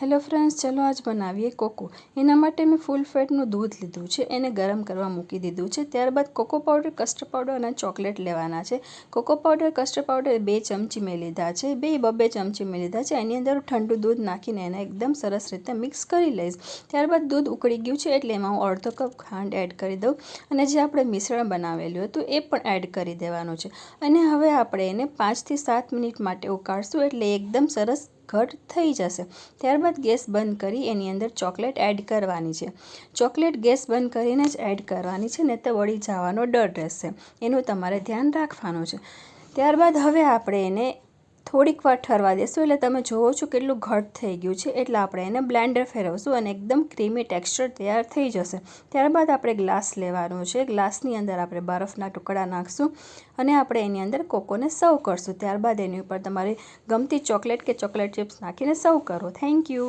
Hello friends, ચલો આજ બનાવીએ કોકો. એના માટે મેં ફૂલ ફેટનું દૂધ લીધું છે, એને ગરમ કરવા મૂકી દીધું છે. ત્યારબાદ કોકો પાવડર, કસ્ટર્ડ પાવડર અને ચોકલેટ લેવાના છે. કોકો પાવડર, કસ્ટર્ડ પાવડર બે ચમચી મેં લીધા છે, બે બબે ચમચી મેં લીધા છે. એની અંદર ઠંડુ દૂધ નાખીને એને એકદમ સરસ રીતે મિક્સ કરી લઈશ. ત્યારબાદ દૂધ ઉકળી ગયું છે એટલે એમાં હું અડધો કપ ખાંડ એડ કરી દઉં. અને જે આપણે મિશ્રણ બનાવેલું હતું એ પણ એડ કરી દેવાનું છે. અને હવે આપણે એને પાંચથી સાત મિનિટ માટે ઉકાળશું એટલે એકદમ સરસ ઘટ થઈ જશે. ત્યારબાદ ગેસ બંધ કરી એની અંદર ચોકલેટ એડ કરવાની છે. ચોકલેટ ગેસ બંધ કરીને જ એડ કરવાની છે ને તો વળી જવાનો ડર રહેશે. એનું તમારે ધ્યાન રાખવાનું છે. ત્યારબાદ હવે આપણે એને થોડીક વાર ઠરવા દેશું એટલે તમે જોવો છો કેટલું ઘટ થઈ ગયું છે. એટલે આપણે એને બ્લેન્ડર ફેરવશું અને એકદમ ક્રીમી ટેક્સચર તૈયાર થઈ જશે. ત્યારબાદ આપણે ગ્લાસ લેવાનો છે. ગ્લાસની અંદર આપણે બરફના ટુકડા નાખશું અને આપણે એની અંદર કોકોને સર્વ કરશું. ત્યારબાદ એની ઉપર તમારી ગમતી ચોકલેટ કે ચોકલેટ ચિપ્સ નાખીને સર્વ કરો. Thank you.